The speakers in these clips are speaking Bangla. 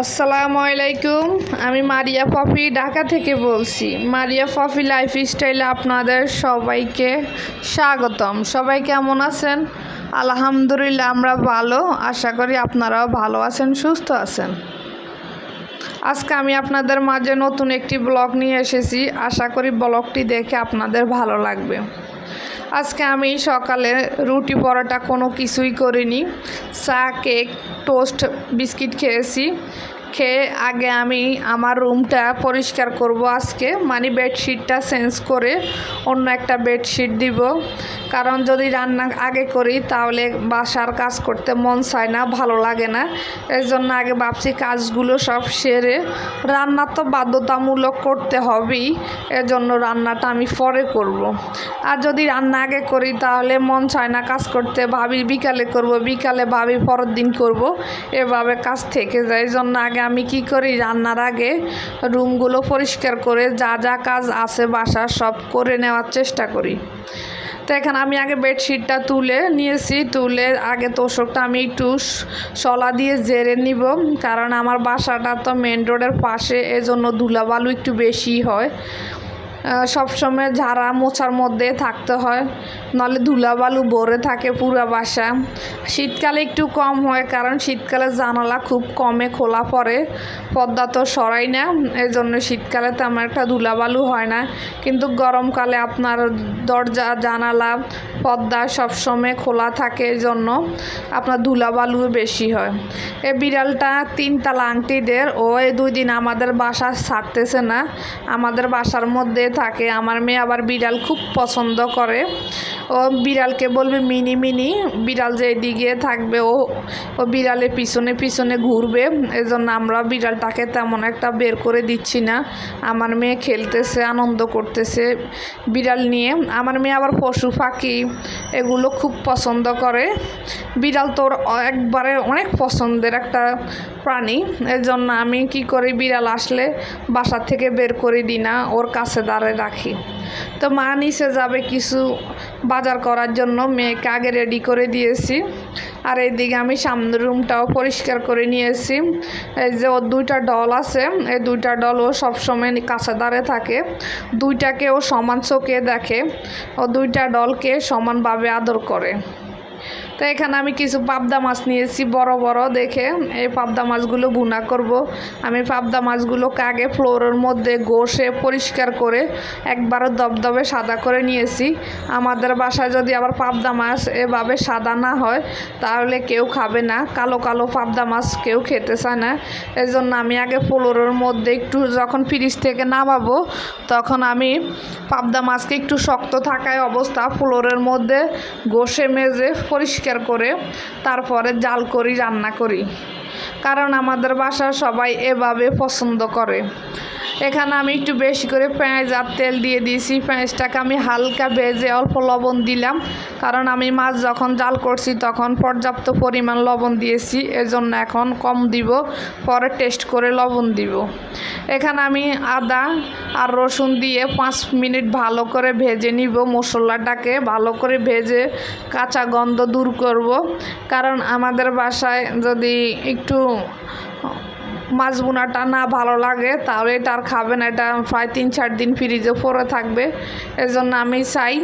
আসসালামু আলাইকুম, আমি মারিয়া পপি ঢাকা থেকে বলছি। মারিয়া পপি লাইফ স্টাইলে আপনাদের সবাইকে স্বাগতম। সবাই কেমন আছেন? আলহামদুলিল্লাহ, আমরা ভালো। আশা করি আপনারাও ভালো আছেন, সুস্থ আছেন। আজকে আমি আপনাদের মাঝে নতুন একটি ব্লগ নিয়ে এসেছি। আশা করি ব্লগটি দেখে আপনাদের ভালো লাগবে। আজকে আমি সকালে রুটি পরোটা কোনো কিছুই করিনি। চা কেক টোস্ট বিস্কিট খেয়েছি। খেয়ে আগে আমি আমার রুমটা পরিষ্কার করব আজকে। মানে বেডশিটটা চেঞ্জ করে অন্য একটা বেডশিট দিব। কারণ যদি রান্না আগে করি তাহলে বাসার কাজ করতে মন চায় না, ভালো লাগে না। এর জন্য আগে ভাবছি কাজগুলো সব সেরে রান্না তো বাধ্যতামূলক করতে হবেই এর জন্য রান্নাটা আমি পরে করব। আর যদি রান্না আগে করি তাহলে মন চায় না কাজ করতে, ভাবি বিকালে করব, বিকালে ভাবি পরের দিন করব। এভাবে কাজ থেকে যায় জন্য আগে আমি কি করি? রান্নার আগে রুমগুলো পরিষ্কার করে যা যা কাজ আছে বাসা সব করে নেওয়ার চেষ্টা করি। তো এখানে আমি আগে বেডশিটটা তুলে নিয়েছি, তুলে আগে তোষকটা আমি একটু শলা দিয়ে জেরে নিব, কারণ আমার বাসাটা তো মেন রোডের পাশে, এজন্য ধুলাবালু একটু বেশি হয়। সবসময় ঝাড়া মোছার মধ্যে থাকতে হয়। নাহলে ধুলাবালু ভরে থাকে পুরা বাসা। শীতকালে একটু কম হয় কারণ শীতকালে জানালা খুব কমে খোলা পড়ে। পদ্মা তো সরাই না এই জন্য শীতকালে তেমন একটা ধুলাবালু হয় না। কিন্তু গরমকালে আপনার দরজা, জানালা পর্দা সবসময় খোলা থাকে জন্য আপনার ধুলাবালু বেশি হয়। এই বিড়ালটা তিনতলা আংটিদের, ও এই দুই দিন আমাদের বাসা ছাড়তেছে না। আমাদের বাসার মধ্যে থাকে। আমার মেয়ে আবার বিড়াল খুব পছন্দ করে। ও বিড়ালকে বলবে, মিনি মিনি, বিড়াল যে দিকে থাকবে, ও ও বিড়ালের পিছনে পিছনে ঘুরবে। এই জন্য আমরা বিড়ালটাকে তেমন একটা বের করে দিচ্ছি না। আমার মেয়ে খেলতেছে, আনন্দ করতেছে বিড়াল নিয়ে। আমার মেয়ে আবার পশু পাখি এগুলো খুব পছন্দ করে। বিড়াল তোর একবারে অনেক পছন্দের একটা প্রাণী। এর জন্য আমি কি করি, বিড়াল আসলে বাসা থেকে বের করে দিই না ওর কাছে দাঁড়ে রাখি। তো মা নিচে যাবে কিছু বাজার করার জন্য, মেয়েকে আগে রেডি করে দিয়েছি। আর এইদিকে আমি সামনের রুমটাও পরিষ্কার করে নিয়েছি। এই যে ওর দুইটা ডল আছে, এই দুইটা ডল ও সবসময় কাছে দাঁড়িয়ে থাকে। দুইটাকে ও সমান চোখে দেখে, ও দুইটা ডলকে সমানভাবে আদর করে। তো এখানে আমি কিছু পাবদা মাছ নিয়েছি, বড় বড়, দেখে এই পাবদা মাছগুলো ভুনা করব। আমি পাবদা মাছগুলোকে আগে ফ্লোরের মধ্যে ঘষে পরিষ্কার করে একবারও দবদবে সাদা করে নিয়েছি। আমাদের বাসায় যদি আবার পাবদা মাছ এভাবে সাদা না হয়, তাহলে কেউ খাবে না। কালো কালো পাবদা মাছ কেউ খেতে চায় না। এই জন্য আমি আগে ফ্লোরের মধ্যে একটু যখন ফ্রিজ থেকে নামাবো, তখন আমি পাবদা মাছকে একটু শক্ত থাকায় অবস্থা ফ্লোরের মধ্যে ঘষে, মেজে পরিষ্কার করে তারপরে জাল করি রান্না করি। কারণ আমাদের বাসার সবাই এভাবে পছন্দ করে। এখানে আমি একটু বেশি করে পেঁয়াজ আর তেল দিয়ে দিয়েছি। পেঁয়াজটাকে আমি হালকা ভেজে অল্প লবণ দিলাম। কারণ আমি মাছ যখন জাল করছি তখন পর্যাপ্ত পরিমাণ লবণ দিয়েছি। এজন্য এখন কম দিব, পরে টেস্ট করে লবণ দিব। এখানে আমি আদা আর রসুন দিয়ে পাঁচ মিনিট ভালো করে ভেজে নিব। মশলাটাকে ভালো করে ভেজে কাঁচা গন্ধ দূর করব। কারণ আমাদের বাসায় যদি একটু মাছ বোনাটা না ভালো লাগে, তাহলে এটা আর খাবে না। এটা প্রায় তিন চার দিন ফ্রিজে পরে থাকবে। এজন্য আমি চাই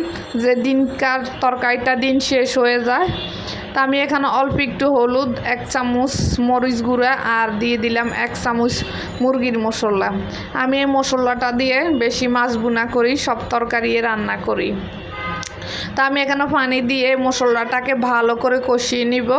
যে দিনকার তরকারিটা দিন শেষ হয়ে যায়। তা আমি এখানে অল্প একটু হলুদ, এক চামচ মরিচ গুঁড়া আর দিয়ে দিলাম এক চামচ মুরগির মশলা। আমি এই মশলাটা দিয়ে বেশি মাছ বোনা করি, সব তরকারি রান্না করি। তা আমি এখানে পানি দিয়ে মশলাটাকে ভালো করে কষিয়ে নিব।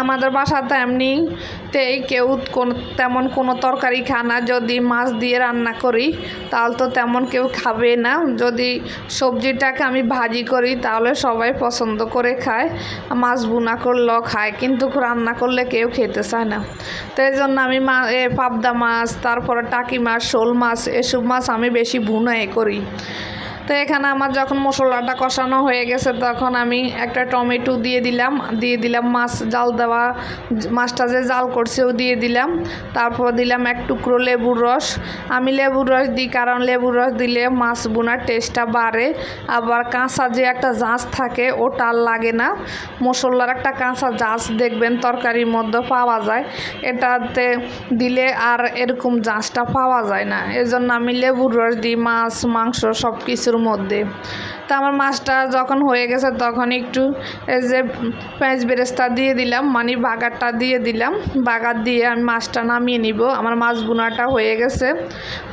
আমাদের বাসাতে এমনিতেই কেউ কোন, তেমন কোনো তরকারি খায় না। যদি মাছ দিয়ে রান্না করি, তাহলে তো তেমন কেউ খাবে না। যদি সবজিটাকে আমি ভাজি করি, তাহলে সবাই পছন্দ করে খায়। মাছ বুনা করলেও খায়, কিন্তু রান্না করলে কেউ খেতে চায় না। তো এই জন্য আমি মা, এ পাবদা মাছ, তারপরে টাকি মাছ, শোল মাছ, এসব মাছ আমি বেশি ভুনাই করি। তো এখানে আমার যখন মশলাটা কষানো হয়ে গেছে, তখন আমি একটা টমেটো দিয়ে দিলাম দিয়ে দিলাম মাছ জাল দেওয়া, মাছটা যে জাল করছে ও দিয়ে দিলাম। তারপর দিলাম এক টুকরো লেবুর রস। আমি লেবুর রস দিই কারণ লেবুর রস দিলে মাছ বোনার টেস্টটা বাড়ে। আবার কাঁচা যে একটা জাঁচ থাকে, ওটা আর লাগে না। মশলার একটা কাঁচা জাঁচ দেখবেন তরকারির মধ্যে পাওয়া যায়। এটাতে দিলে আর এরকম জাঁচটা পাওয়া যায় না। এজন্য আমি লেবুর রস দিই, মাছ, মাংস সব কিছুর মধ্যে। তা আমার মাছটা যখন হয়ে গেছে তখন একটু এই যে পেঁয়াজ বেরেস্তা দিয়ে দিলাম মানে বাগারটা দিয়ে দিলাম। বাগার দিয়ে আমি মাছটা নামিয়ে নিব। আমার মাছ বোনাটা হয়ে গেছে।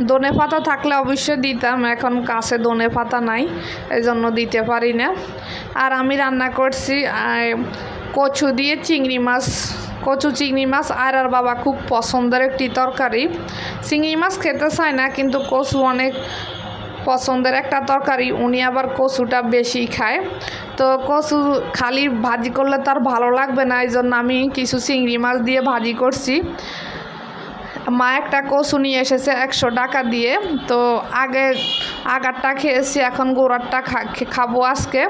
দনে পাতা থাকলে অবশ্যই দিতাম, এখন কাছে দনে পাতা নাই এই জন্য দিতে পারি না। আর আমি রান্না করছি কচু দিয়ে চিংড়ি মাছ। কচু, চিংড়ি মাছ আর আর বাবা খুব পছন্দের একটি তরকারি। চিংড়ি মাছ খেতে চায় না, কিন্তু কচু অনেক পছন্দের একটা তরকারি, উনি আবার কচুটা বেশি খায়। তো কচু খালি ভাজি করলে তার ভালো লাগবে না এই জন্য আমি কিছু চিংড়ি মাছ দিয়ে ভাজি করছি। মা একটা কচু নিয়ে এসেছে একশো টাকা দিয়ে। তো আগে আগারটা খেয়েছি, এখন গোড়ারটা খাব আজকে।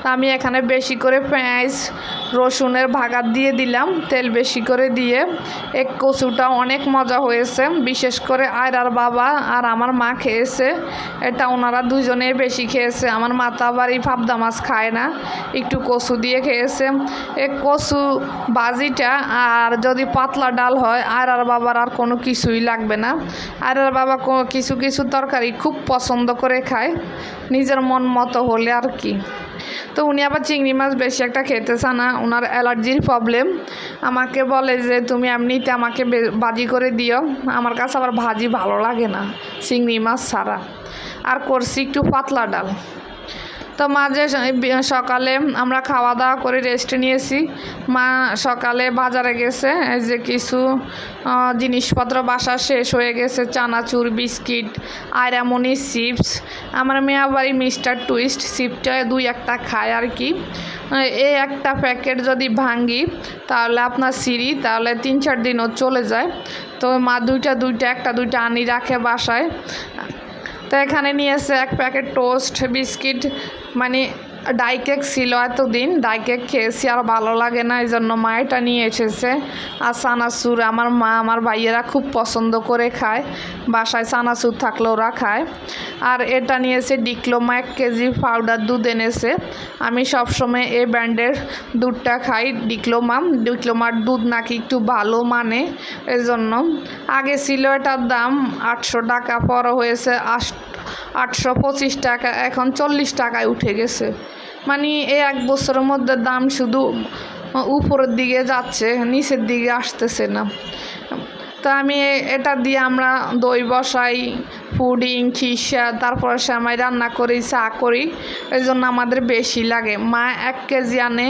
তো আমি এখানে বেশি করে পেঁয়াজ, রসুনের ভাগাত দিয়ে দিলাম, তেল বেশি করে দিয়ে। এক কচুটা অনেক মজা হয়েছে, বিশেষ করে আয়রার বাবা আর আমার মা খেয়েছে। এটা ওনারা দুজনে বেশি খেয়েছে। আমার মা তো আবার এই পাবদা মাছ খায় না, একটু কচু দিয়ে খেয়েছে। এই কচু বাজিটা আর যদি পাতলা ডাল হয় আর বাবার আর কোনো কিছুই লাগবে না। আর আর বাবা কিছু কিছু তরকারি খুব পছন্দ করে খায়। নিজের মন মতো হলে আর কি। তো উনি আবার চিংড়ি মাছ বেশি একটা খেতে চান না। ওনার অ্যালার্জির প্রবলেম। আমাকে বলে যে, তুমি এমনিতে আমাকে ভাজি করে দিও। আমার কাছে আবার ভাজি ভালো লাগে না চিংড়ি মাছ ছাড়া। আর করছি একটু পাতলা ডাল। তো মাঝে সকালে আমরা খাওয়া দাওয়া করে রেস্ট নিয়েছি। মা সকালে বাজারে গেছে যে কিছু জিনিসপত্র বাসা শেষ হয়ে গেছে, চানাচুর, বিস্কিট আয়রামনি চিপস। আমার মেয়া বাড়ি মিস্টার টুইস্ট চিপটা দুই একটা খায় আর কি। এই একটা প্যাকেট যদি ভাঙ্গি, তাহলে আপনার সিঁড়ি, তাহলে তিন চার দিনও চলে যায়। তো মা দুইটা দুইটা, একটা, দুইটা আনি রাখে বাসায়। তো এখানে নিয়েছে এক প্যাকেট টোস্ট বিস্কিট মানে ডাই কেক ছিল এতদিন ডাই কেক খেয়েছি আর ভালো লাগে না এই জন্য মা এটা নিয়ে এসেছে। আর সানাসুর আমার মা, আমার ভাইয়েরা খুব পছন্দ করে খায়, বাসায় সানাসুর থাকলে ওরা খায়। আর এটা নিয়েছে ডিক্লোমা, এক কেজি পাউডার দুধ এনেছে। আমি সবসময় এই ব্র্যান্ডের দুধটা খাই, ডিক্লোমা, ডিক্লোমার দুধ নাকি একটু ভালো মানে এজন্য আগে ছিল এটার দাম আটশো টাকা, পর হয়েছে আট আটশো পঁচিশ টাকা, এখন চল্লিশ টাকায় উঠে গেছে। মানে এই এক বছরের মধ্যে দাম শুধু উপরের দিকে যাচ্ছে, নিচের দিকে আসতেছে না। তো আমি এটা দিয়ে আমরা দই বসাই, পুডিং, খিসা, তারপরে সে সেমাই রান্না করি, চা করি। এই জন্য আমাদের বেশি লাগে। মা এক কেজি আনে,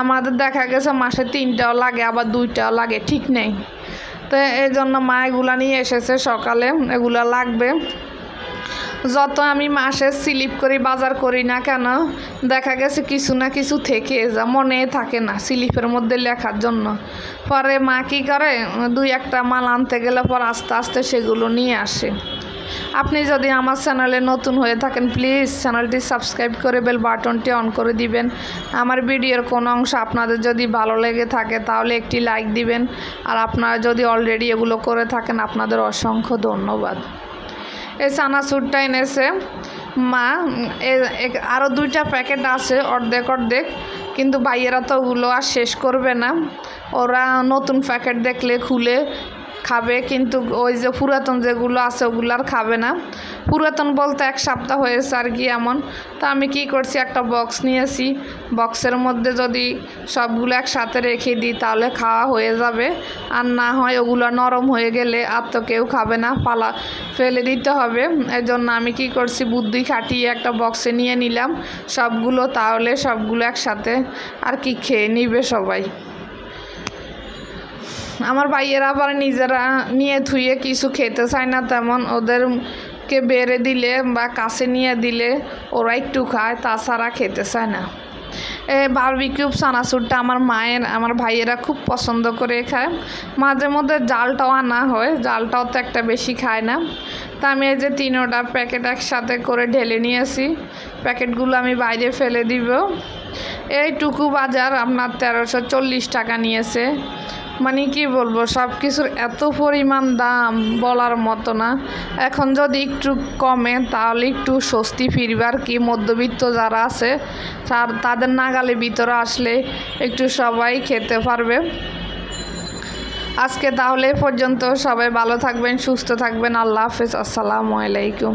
আমাদের দেখা গেছে মাসে তিনটাও লাগে, আবার দুইটাও লাগে, ঠিক নেই। তো এই জন্য মা এগুলা নিয়ে এসেছে সকালে, এগুলা লাগবে। যত আমি মাসে স্লিপ করি, বাজার করি না কেন, দেখা গেছে কিছু না কিছু থেকে যা মনে থাকে না স্লিপের মধ্যে লেখার জন্য। পরে মা কী করে, দুই একটা মাল আনতে গেলে পর আস্তে আস্তে সেগুলো নিয়ে আসে। আপনি যদি আমার চ্যানেলে নতুন হয়ে থাকেন, প্লিজ চ্যানেলটি সাবস্ক্রাইব করে বেল বাটনটি অন করে দিবেন। আমার ভিডিওর কোনো অংশ আপনাদের যদি ভালো লেগে থাকে, তাহলে একটি লাইক দিবেন। আর আপনারা যদি অলরেডি এগুলো করে থাকেন, আপনাদের অসংখ্য ধন্যবাদ। এই চানাচুরটা এনেছে। মা আরও দুইটা প্যাকেট আছে অর্ধেক অর্ধেক, কিন্তু ভাইয়েরা তো ওগুলো আর শেষ করবে না। ওরা নতুন প্যাকেট দেখলে খুলে খাবে, কিন্তু ওই যে পুরাতন যেগুলো আছে ওগুলো আর খাবে না। পুরাতন বলতে এক সপ্তাহ হয়েছে আর কি এমন। তা আমি কি করছি, একটা বক্স নিয়েছি। বক্সের মধ্যে যদি সবগুলো একসাথে রেখে দিই, তাহলে খাওয়া হয়ে যাবে। আর না হয় ওগুলো নরম হয়ে গেলে আর তো কেউ খাবে না, পালা ফেলে দিতে হবে। এই জন্য আমি কি করছি, বুদ্ধি খাটিয়ে একটা বক্সে নিয়ে নিলাম। সবগুলো তাহলে সবগুলো একসাথে আর কি খেয়ে নিবে সবাই। আমার ভাইয়েরা আবার নিজেরা নিয়ে ধুয়ে কিছু খেতে চায় না তেমন। ওদেরকে বেড়ে দিলে বা কাছে নিয়ে দিলে ওরা একটু খায়, তাছাড়া খেতে চায় না। এই বারবিকিউ চানাচুরটা আমার মায়ের, আমার ভাইয়েরা খুব পছন্দ করে খায়। মাঝে মধ্যে জালটাও আনা হয়, জালটাও তো একটা বেশি খায় না। তা আমি এই যে তিনোটা প্যাকেট একসাথে করে ঢেলে নিয়েছি। প্যাকেটগুলো আমি বাইরে ফেলে দিব। এইটুকু বাজার আপনার তেরোশো চল্লিশ টাকা নিয়েছে। মানে কি বলব সব কিছুর এত পরিমাণ দাম বলার মতো না। এখন যদি একটু কমে, তাহলে একটু স্বস্তি ফিরবার কি। মধ্যবিত্ত যারা আছে, তার, তাদের নাগালে ভিতরে আসলে একটু সবাই খেতে পারবে। আজকে তাহলে পর্যন্ত সবাই ভালো থাকবেন, সুস্থ থাকবেন। আল্লাহ হাফেজ, আসসালামু আলাইকুম।